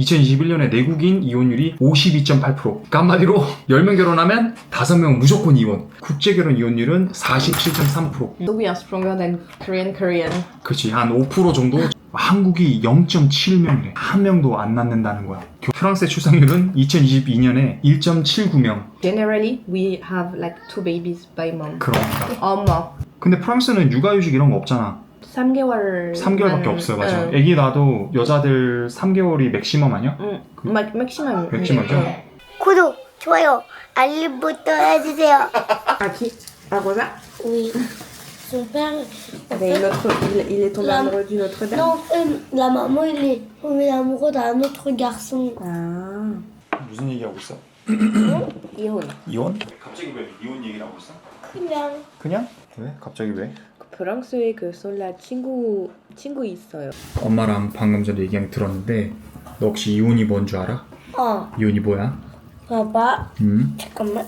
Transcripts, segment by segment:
2021년에 내국인 이혼율이 52.8%. 그러니까 한마디로 10명 결혼하면 5명 무조건 이혼. 국제 결혼 이혼율은 47.3%. So we are stronger than Korean Korean. 그렇지 한 5% 정도 한국이 0.7명이래 한 명도 안 낳는다는 거야 교- 프랑스의 출산율은 2022년에 1.79명 Generally, we have like two babies by month. 그러니까 more. 근데 프랑스는 육아휴직 이런 거 없잖아 3개월. 3개월밖에 없어요 맞아 응. 애기 낳아도 여자들 3개월이 맥시멈 아니야? 응. 마, 맥시멈. 맥시멈이죠? 응. 구독, 좋아요, 알림 부터 해주세요. À qui À Rosa Oui. Son père. en Mais fait- notre, il, il est tombé La- amoureux d'une autre dame. Non, en fait, la maman, il est tombé amoureux d'un autre garçon. Ah. 무슨 얘기하고 있어? 이혼. 이혼? 갑자기 왜 이혼 얘기를 하고 있어? 그냥. 그냥? 왜? 갑자기 왜? 프랑스에 그 솔라 친구 친구 있어요. 엄마랑 방금 전에 얘기한 거 들었는데 너 혹시 이혼이 뭔 줄 알아? 어, 이혼이 뭐야? 봐봐. 음? 잠깐만.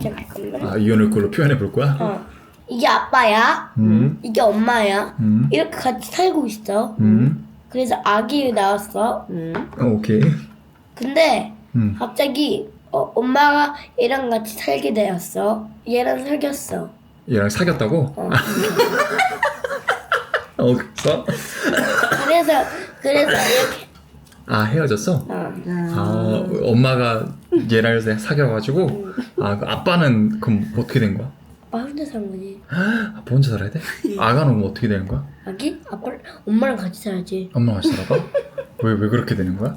잠깐만. 아 이혼을 그걸로 표현해 볼 거야? 어. 이게 아빠야. 음? 이게 엄마야. 음? 이렇게 같이 살고 있어. 음? 그래서 아기 낳았어. 음. 어, 오케이 근데 음. 갑자기 어, 엄마가 얘랑 같이 살게 되었어. 얘랑 사귀었어. 얘랑 사귀었다고? 어. 어 그래서? 그래서 그래서 이렇게. 아 헤어졌어? 어. 아 엄마가 얘랑 사귀어가지고 아 그 아빠는 그럼 어떻게 된 거야? 아빠 혼자 산 거지. 아빠 혼자 살아야 돼? 아가는 그럼 어떻게 되는 거야? 아기? 아빠 엄마랑 같이 살지. 엄마가 살아가? 왜, 왜 그렇게 되는 거야?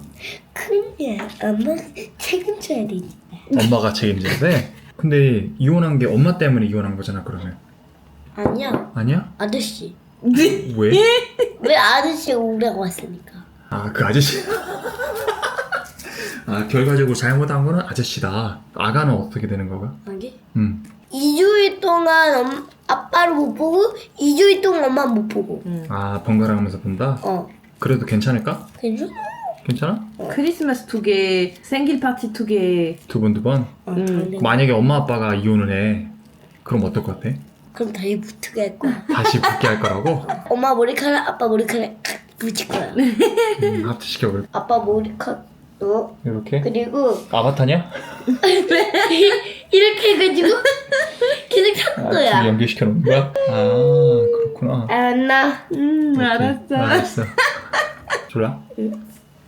근데 엄마 책임져야 되지. 엄마가 책임져야 돼? 근데 이혼한 게 엄마 때문에 이혼한 거잖아 그러면 아니야. 아니야? 아저씨. 왜? 왜 아저씨 오라고 왔으니까. 아 그 아저씨 아 결과적으로 잘못한 거는 아저씨다 아가는 어떻게 되는 거가? 아기? 음 2주일 동안 엄, 아빠를 못 보고 2주일 동안 엄마 못 보고. 음. 아 번갈아가면서 본다? 어. 그래도 괜찮을까? 괜찮아? 괜찮아? 크리스마스 두 개, 생일 파티 두 개. 두 번 두 번? 어, 음. 만약에 엄마 아빠가 이혼을 해 그럼 어떨 것 같아? 그럼 다시 붙게 할 거야. 다시 붙게 할 거라고? 엄마 머리카락, 아빠 머리카락 칵 붙일 거야. 음, 하트 시켜 볼 아빠 머리카락도 이렇게? 그리고 아바타냐? 이렇게 해가지고 계속 찾는 아, 거야. 둘이 연결시켜 놓은 거야? 아 그렇구나 알았나? 음, 오케이. 알았어. 알았어 졸라? 응.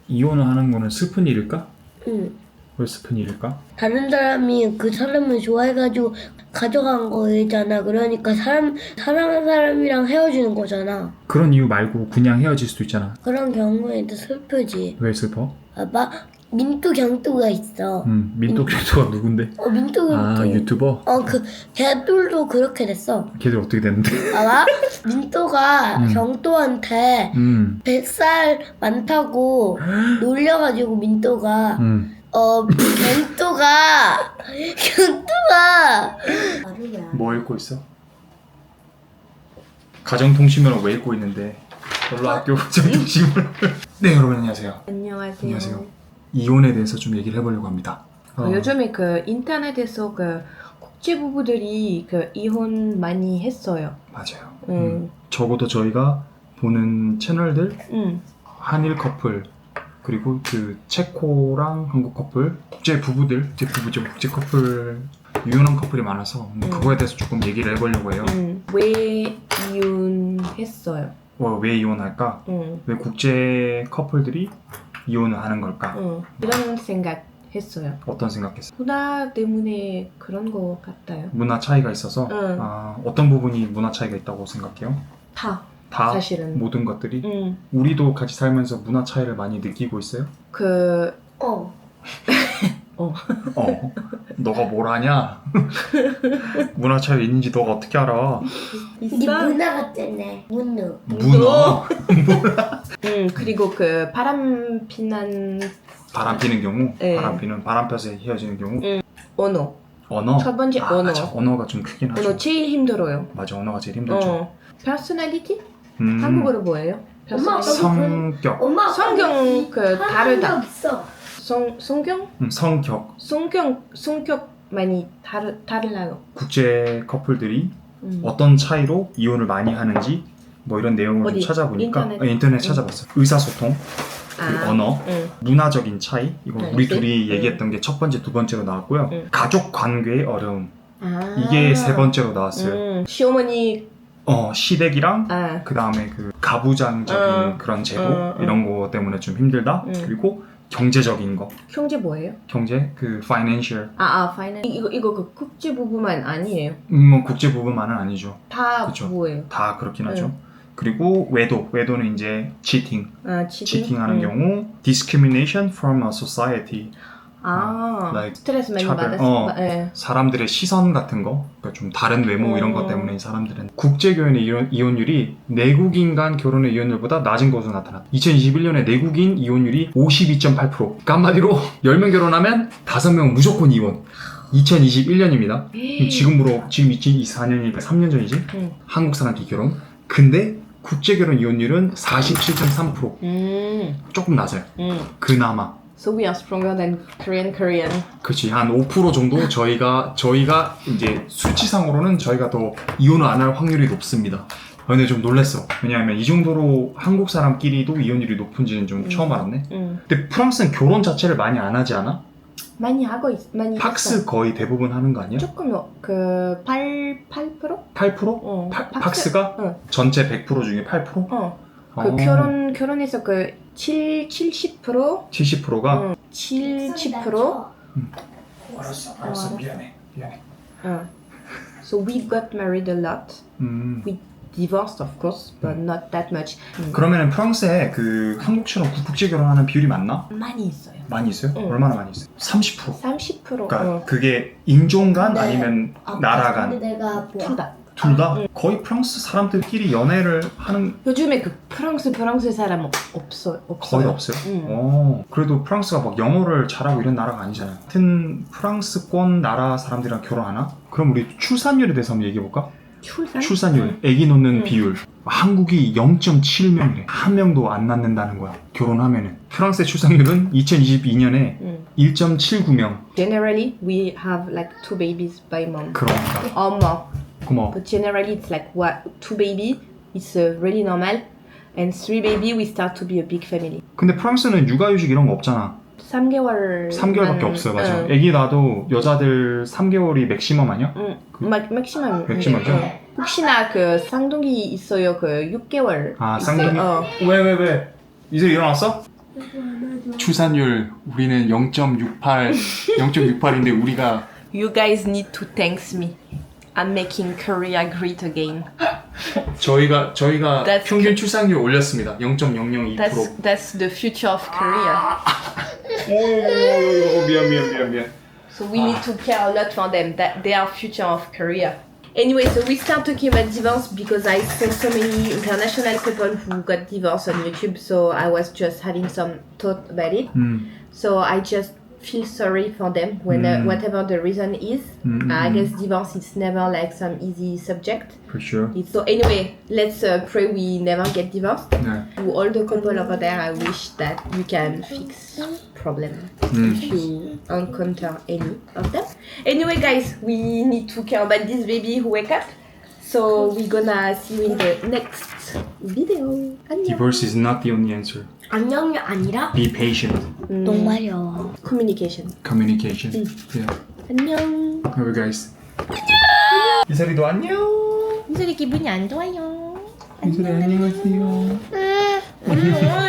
이혼을 하는 거는 슬픈 일일까? 응. 왜 슬픈 일일까? 다른 사람이 그 사람을 좋아해가지고 가져간 거잖아. 그러니까 사람 사랑한 사람이랑 헤어지는 거잖아. 그런 이유 말고 그냥 헤어질 수도 있잖아 그런 경우에도 슬프지. 왜 슬퍼? 봐봐, 민뚜 경뚜가 있어. 음 민또 캐릭터가 누군데? 어 민뚜 아 경뚜. 유튜버? 어그 걔들도 그렇게 됐어. 걔들 어떻게 됐는데? 봐봐, 민뚜가 음. 경뚜한테 음, 뱃살 많다고 놀려가지고 민뚜가 음. 어 경뚜가 경뚜가 뭐 읽고 있어? 가정통신문을 왜 읽고 있는데 별로 학교 가정통신문을 네 여러분 안녕하세요 안녕하세요. 안녕하세요. 이혼에 대해서 좀 얘기를 해보려고 합니다 어, 어, 요즘에 그 인터넷에서 그 국제 부부들이 그 이혼 많이 했어요. 맞아요 음. 음, 적어도 저희가 보는 채널들 음. 한일 커플 그리고 그 체코랑 한국 커플 국제 부부들 국제 부부죠 국제 커플 유연한 커플이 많아서 음. 그거에 대해서 조금 얘기를 해보려고 해요 음. 왜 이혼했어요? 어, 왜 이혼할까? 음. 왜 국제 커플들이 이혼을 하는 걸까? 음. 이런 생각 했어요. 어떤 생각했어? 문화 때문에 그런 거 같아요. 문화 차이가 있어서 응. 아, 어떤 부분이 문화 차이가 있다고 생각해요? 다 다 사실은. 모든 것들이 음. 우리도 같이 살면서 문화 차이를 많이 느끼고 있어요? 그 어 어 너가 뭘 아냐? 문화 차이 있는지 너가 어떻게 알아? 네 있어. 문화 같잖아 문화 문화 음 그리고 그 바람 피난 바람 피는 경우 네. 바람 피는 바람 펴서 헤어지는 경우 응. 언어. 언어 첫 번째 아, 언어. 맞아. 언어가 좀 크긴 하죠 언어 제일 힘들어요. 맞아 언어가 제일 힘들죠 어. personality? 음, 한국어로 뭐예요? 엄마, personality. 성격 엄마 성경 그 다르다. 없어 성 성경? 음, 성격 성경 성격 많이 다르 달라요. 국제 커플들이 음. 어떤 차이로 이혼을 많이 하는지 뭐 이런 내용을 좀 어디? 찾아보니까 인터넷? 어, 인터넷 응. 찾아봤어요. 의사소통, 그리고 아. 언어, 응. 문화적인 차이 이거 네, 우리 네. 둘이 네. 얘기했던 게 첫 번째, 두 번째로 나왔고요. 네. 가족 관계의 어려움 아. 이게 세 번째로 나왔어요. 음. 시어머니 어 시댁이랑 아. 그 다음에 그 가부장적인 어. 그런 제도 어, 어. 이런 거 때문에 좀 힘들다. 음. 그리고 경제적인 거, 형제 뭐예요? 경제 그 financial, 아, 아, 파이낸스. 이거 이거 그 국제 부부만 아니에요. 음, 뭐 국제 부분만은 아니죠. 다 그쵸. 뭐예요? 다 그렇긴 네. 하죠. 그리고 외도, 외도는 이제 cheating, 아, 치팅. cheating하는 음. 경우, discrimination from a society, 아, like 스트레스 많이 차별, 받았어. 어. 예. 사람들의 시선 같은 거, 그러니까 좀 다른 외모 이런 것 어. 때문에 이 사람들은 국제교연의 이혼, 이혼율이 내국인 간 결혼의 이혼율보다 낮은 것으로 나타났다. 2021년에 내국인 이혼율이 52.8%. 그러니까 한마디로 10명 결혼하면 5명 무조건 이혼. 2021년입니다. 지금으로 지금 2024년이니까 3년 전이지. 음. 한국 사람끼리 결혼. 근데 국제 결혼 이혼율은 47.3%. 음. 조금 낮아요. 음. 그나마. So we are stronger than Korean Korean. 그렇지 한 5% 정도 저희가 저희가 이제 수치상으로는 저희가 더 이혼을 안 할 확률이 높습니다. 아, 근데 좀 놀랐어. 왜냐하면 이 정도로 한국 사람끼리도 이혼율이 높은지는 좀 음. 처음 알았네. 음. 근데 프랑스는 결혼 자체를 많이 안 하지 않아? 많이 하고 있, 많이 팍스 거의 대부분 하는 거 아니야? 했어. 조금 그 8, 8%? 8%? 어. 파- 팍스- 팍스 가 응. 전체 100% 중에 8%? 어. 그 어, 결혼 결혼해서 그 7, 70%? 70%가 응. 7, 10%? 알았어, 알았어. 미안해, 미안해. 어. So we got married a lot. 음. Divorced of course, but not that much. 음. 그러면은 프랑스에 그 한국처럼 국제 결혼하는 비율이 많나? 많이 있어요. 많이 있어요? 응. 얼마나 많이 있어요? 30%. 30%. 그러니까 어. 그게 인종 간 네. 아니면 나라 간 근데 내가 뭐 둘 다. 둘다 거의 프랑스 사람들끼리 연애를 하는 요즘에 그 프랑스 프랑스 사람 없, 없어 없어요. 거의 없어요. 응. 어, 그래도 프랑스가 막 영어를 잘하고 이런 나라가 아니잖아요. 같은 프랑스권 나라 사람들이랑 결혼하나? 그럼 우리 출산율에 대해서 한번 얘기해 볼까? 출산? 출산율, 아기 놓는 응. 비율. 한국이 0.7명이래. 한 명도 안 낳는다는 거야. 결혼하면은. 프랑스의 출산율은 2022년에 응. 1.79명. Generally, we have like two babies by mom 그러니까 more. 고마워. But generally, it's like what two baby is uh, really normal, and three baby we start to be a big family. 근데 프랑스는 육아휴직 이런 거 없잖아. 3개월. 3개월밖에 없어요, 맞아. 응. 아기 낳아도 여자들 3개월이 맥시멈 아니야? 응. 막 맥시멈. 맥시멈이죠? 응. 혹시나 그 쌍둥이 있어요 그 6개월. 아. 쌍둥이? 어. 왜, 왜, 왜? 이슬 일어났어? 출산율 우리는 0.68, 0.68인데 우리가 You guys need to thanks me. I'm making Korea great again. 저희가 저희가 That's 평균 출산율 올렸습니다. 0.002%. That's that's the future of Korea. 오, 미안 미안 미안 미안. So we need to care a lot for them. That they are future of Korea. Anyway, so we start talking about divorce because I saw so many international couple who got divorced on YouTube. So I was just having some thought about it. 음, So I just feel sorry for them when mm. uh, whatever the reason is. Mm-hmm. I guess divorce is never like some easy subject. For sure. It's, so anyway, let's uh, pray we never get divorced. Yeah. To all the couple over there, I wish that you can fix problem mm. if you encounter any of them. Anyway, guys, we need to care about this baby who wake up. So we're gonna see you in the next video. 안녕. Divorce is not the only answer. 안녕이 아니라 Be patient. 음, 똥마려. communication. Communication. Yeah. 안녕. Alright guys. 이슬이도 안녕. 이슬이 기분이 안 좋아요. 이슬이 안녕하세요. 안녕.